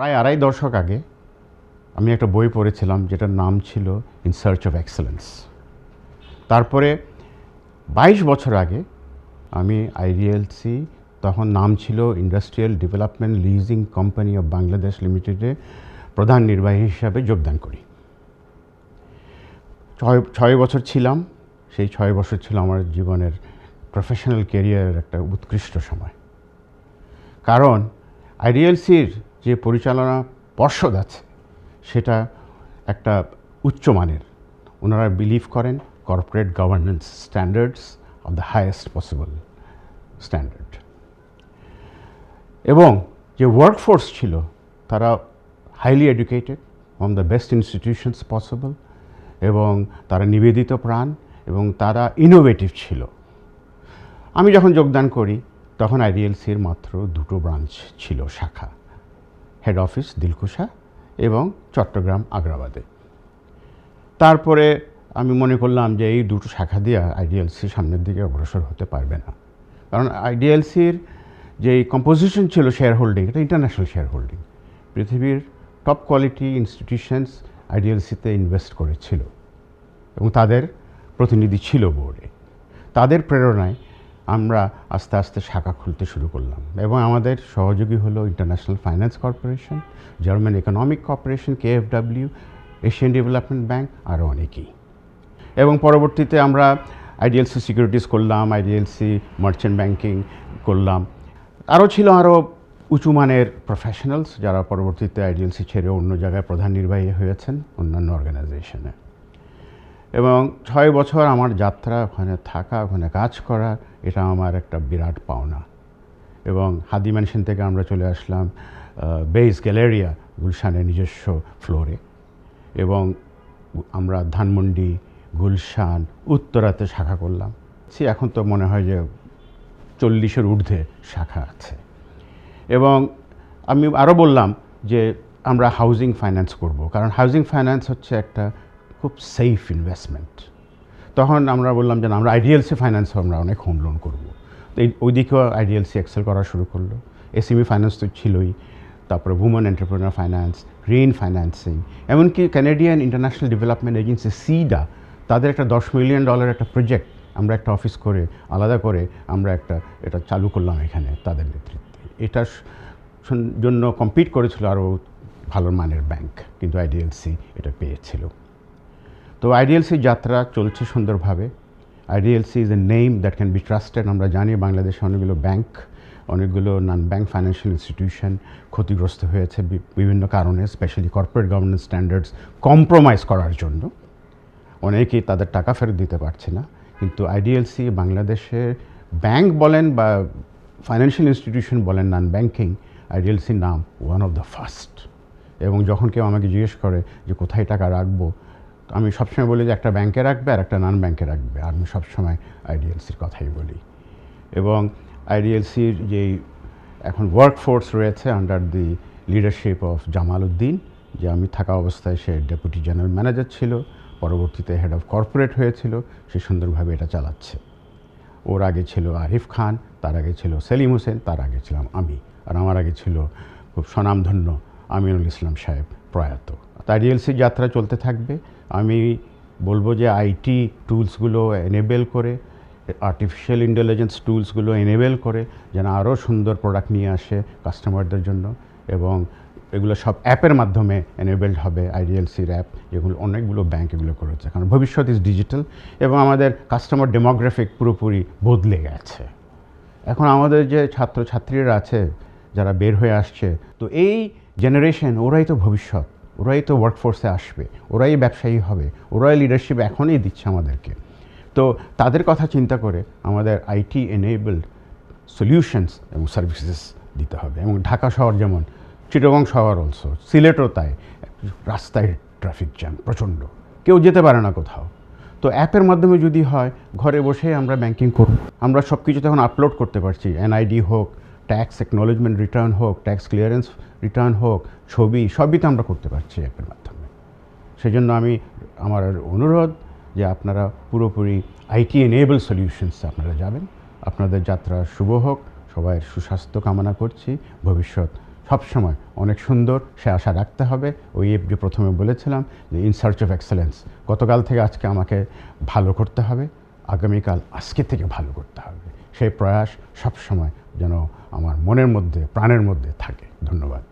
প্রায় আড়াই দশক আগে আমি একটা বই পড়েছিলাম যেটার নাম ছিল ইন সার্চ অফ এক্সেলেন্স। তারপরে বাইশ বছর আগে আমি আইডিএলসি, তখন নাম ছিল Industrial Development Leasing Company of Bangladesh লিমিটেডে প্রধান নির্বাহী হিসাবে যোগদান করি। ছয় ছয় বছর ছিলাম, সেই ছয় বছর ছিল আমার জীবনের প্রফেশনাল ক্যারিয়ারের একটা উৎকৃষ্ট সময়। কারণ আইডিএলসির যে পরিচালনা পর্ষদ আছে, সেটা একটা উচ্চমানের ওনারা বিলিভ করেন corporate governance standards of the highest possible standard এবং যে ওয়ার্কফোর্স ছিল, তারা highly educated from the best institutions possible এবং তারা নিবেদিত প্রাণ, এবং তারা ইনোভেটিভ ছিল। আমি যখন যোগদান করি, তখন আইডিএলসির মাত্র দুটো ব্রাঞ্চ ছিল শাখা। হেড অফিস দিলকুশা এবং চট্টগ্রাম, আগ্রাবাদে। তারপরে আমি মনে করলাম যে এই দুটো শাখা দিয়ে আইডিএলসি সামনের দিকে অগ্রসর হতে পারবে না। কারণ আইডিএলসির যে কম্পোজিশন ছিল শেয়ার হোল্ডিং এটা ইন্টারন্যাশনাল শেয়ার হোল্ডিং পৃথিবীর টপ কোয়ালিটি ইনস্টিটিউশনস আইডিএলসিতে ইনভেস্ট করেছিল। এবং তাদের প্রতিনিধি ছিল বোর্ডে তাদের প্রেরণায় আমরা আস্তে আস্তে শাখা খুলতে শুরু করলাম। এবং আমাদের সহযোগী হলো international finance corporation German economic corporation KFW Asian development bank আরও অনেকেই। এবং পরবর্তীতে আমরা আইডিএলসি সিকিউরিটিজ করলাম আইডিএলসি মার্চেন্ট ব্যাংকিং করলাম। আরও ছিল আরও উঁচু মানের প্রফেশনালস যারা পরবর্তীতে আইডিএলসি ছেড়ে অন্য জায়গায় প্রধান নির্বাহী হয়েছেন অন্যান্য অর্গানাইজেশনে এবং ছয় বছর আমার যাত্রা, ওখানে থাকা, ওখানে কাজ করা, এটা আমার একটা বিরাট পাওনা। এবং হাদি ম্যানশন থেকে আমরা চলে আসলাম বেইস গ্যালেরিয়া গুলশানের নিজস্ব ফ্লোরে এবং আমরা ধানমন্ডি, গুলশান, উত্তরাতে শাখা করলাম। সে এখন তো মনে হয় যে চল্লিশের ঊর্ধ্বে শাখা আছে। এবং আমি আরও বললাম যে আমরা হাউজিং ফাইন্যান্স করব। কারণ হাউজিং ফাইন্যান্স হচ্ছে একটা খুব সেফ ইনভেস্টমেন্ট তখন আমরা বললাম যে আমরা আইডিএলসি ফাইন্যান্স আমরা অনেক হোম লোন করব। তো ওই দিকেও আইডিএলসি এক্সেল করা শুরু করল। এসএমই ফাইন্যান্স তো ছিলই। তারপরে women entrepreneur finance green financing এমনকি Canadian International Development Agency CIDA তাদের একটা দশ মিলিয়ন ডলার একটা প্রজেক্ট আমরা একটা অফিস করে, আলাদা করে আমরা একটা, এটা চালু করলাম এখানে তাদের নেতৃত্বে। এটার জন্য কম্পিট করেছিল আরও ভালো মানের ব্যাংক কিন্তু আইডিএলসি এটা পেয়েছিল। তো আইডিএলসির যাত্রা চলছে সুন্দরভাবে। IDLC is a name that can be trusted আমরা জানি বাংলাদেশে অনেকগুলো ব্যাংক অনেকগুলো নন ব্যাংক ফাইন্যান্সিয়াল ইনস্টিটিউশন ক্ষতিগ্রস্ত হয়েছে বিভিন্ন কারণে specially corporate governance standards compromise করার জন্য। অনেকেই তাদের টাকা ফেরত দিতে পারছে না। কিন্তু আইডিএলসি বাংলাদেশে ব্যাংক বলেন বা ফাইন্যান্সিয়াল ইনস্টিটিউশন বলেন নন ব্যাংকিং আইডিএলসির নাম ওয়ান অফ দ্য ফার্স্ট এবং যখন কেউ আমাকে জিজ্ঞেস করে যে কোথায় টাকা রাখব আমি সবসময় বলি যে একটা ব্যাংকে রাখবে আর একটা নন ব্যাংকে রাখবে। আমি সবসময় আইডিএলসির কথাই বলি। এবং আইডিএলসির যেই এখন ওয়ার্কফোর্স রয়েছে under the leadership of Jamal Uddin, যে আমি থাকা অবস্থায় সে ডেপুটি জেনারেল ম্যানেজার ছিল, পরবর্তীতে হেড অফ কর্পোরেট হয়েছিল, সে সুন্দরভাবে এটা চালাচ্ছে। ওর আগে ছিল আরিফ খান, তার আগে ছিল সেলিম হোসেন, তার আগে ছিলাম আমি। আর আমার আগে ছিল খুব স্বনামধন্য আমিনুল ইসলাম সাহেব প্রয়াত। তাই রিএলসি যাত্রা চলতে থাকবে। আমি বলব যে আইটি টুলসগুলো এনেবেল করে আর্টিফিশিয়াল ইন্টেলিজেন্স টুলসগুলো এনেবেল করে, যেন আরও সুন্দর প্রোডাক্ট নিয়ে আসে কাস্টমারদের জন্য এবং এগুলো সব অ্যাপের মাধ্যমে এনেবেলড হবে আইডিএলসির অ্যাপ যেগুলো অনেকগুলো ব্যাঙ্ক এগুলো করেছে। কারণ ভবিষ্যৎ ইজ ডিজিটাল এবং আমাদের কাস্টমার ডেমোগ্রাফিক পুরোপুরি বদলে গেছে। এখন আমাদের যে ছাত্রছাত্রীরা আছে, যারা বের হয়ে আসছে, তো এই জেনারেশন ওরাই তো ভবিষ্যৎ। ওরাই তো ওয়ার্কফোর্সে আসবে, ওরাই ব্যবসায়ী হবে, ওরাই লিডারশিপ এখনই দিচ্ছে আমাদেরকে। তো তাদের কথা চিন্তা করে আমাদের আইটি এনেবলড সলিউশনস এবং সার্ভিসেস দিতে হবে। এবং ঢাকা শহর যেমন, চিটগং শহর অলসো সিলেটও তাই, রাস্তায় ট্রাফিক জ্যাম প্রচণ্ড, কেউ যেতে পারে না কোথাও। তো অ্যাপের মাধ্যমে যদি হয়, ঘরে বসে আমরা ব্যাংকিং করব আমরা সব কিছু তখন আপলোড করতে পারছি এনআইডি হোক ট্যাক্স অ্যাকনোলেজমেন্ট রিটার্ন হোক ট্যাক্স ক্লিয়ারেন্স রিটার্ন হোক, ছবি সবই তো আমরা করতে পারছি অ্যাপের মাধ্যমে। সেই জন্য আমি, আমার অনুরোধ যে আপনারা পুরোপুরি আইটি এনেবল সলিউশনসে আপনারা যাবেন। আপনাদের যাত্রা শুভ হোক সবাই সুস্বাস্থ্য কামনা করছি। ভবিষ্যৎ সবসময় অনেক সুন্দর, সে আশা রাখতে হবে। ওই এফ যে প্রথমে বলেছিলাম যে ইন সার্চ অফ এক্সেলেন্স গতকাল থেকে আজকে আমাকে ভালো করতে হবে, আগামীকাল আজকে থেকে ভালো করতে হবে। সেই প্রয়াস সবসময় যেন আমার মনের মধ্যে প্রাণের মধ্যে থাকে। ধন্যবাদ।